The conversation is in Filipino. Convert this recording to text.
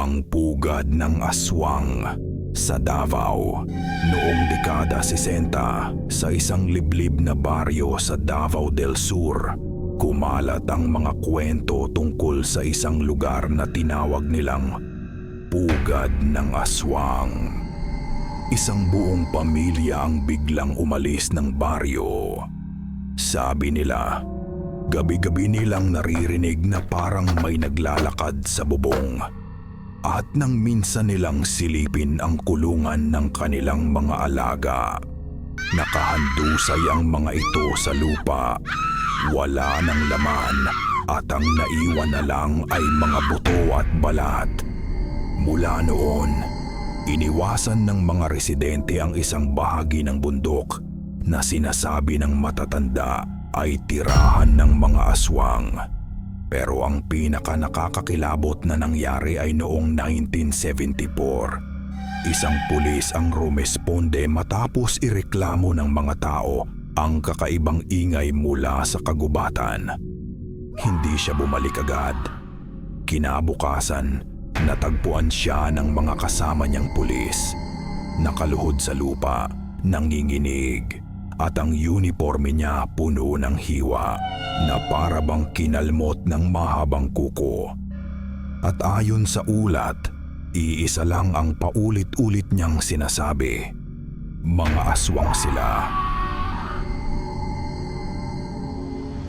ang pugad ng aswang sa Davao. Noong dekada 60 sa isang liblib na baryo sa Davao del Sur, kumalat ang mga kwento tungkol sa isang lugar na tinawag nilang Pugad ng Aswang. Isang buong pamilya ang biglang umalis ng baryo. Sabi nila, gabi-gabi nilang naririnig na parang may naglalakad sa bubong. At nang minsan nilang silipin ang kulungan ng kanilang mga alaga. Nakahandusay ang mga ito sa lupa. Wala ng laman at ang naiwan na lang ay mga buto at balat. Mula noon, iniwasan ng mga residente ang isang bahagi ng bundok na sinasabi ng matatanda ay tirahan ng mga aswang. Pero ang pinaka nakakakilabot na nangyari ay noong 1974. Isang pulis ang rumesponde matapos ireklamo ng mga tao ang kakaibang ingay mula sa kagubatan. Hindi siya bumalik agad. Kinabukasan, natagpuan siya ng mga kasama niyang pulis. Nakaluhod sa lupa, nanginginig, at ang uniforme niya puno ng hiwa na para bang kinalmot ng mahabang kuko. At ayon sa ulat, iisa lang ang paulit-ulit niyang sinasabi. Mga aswang sila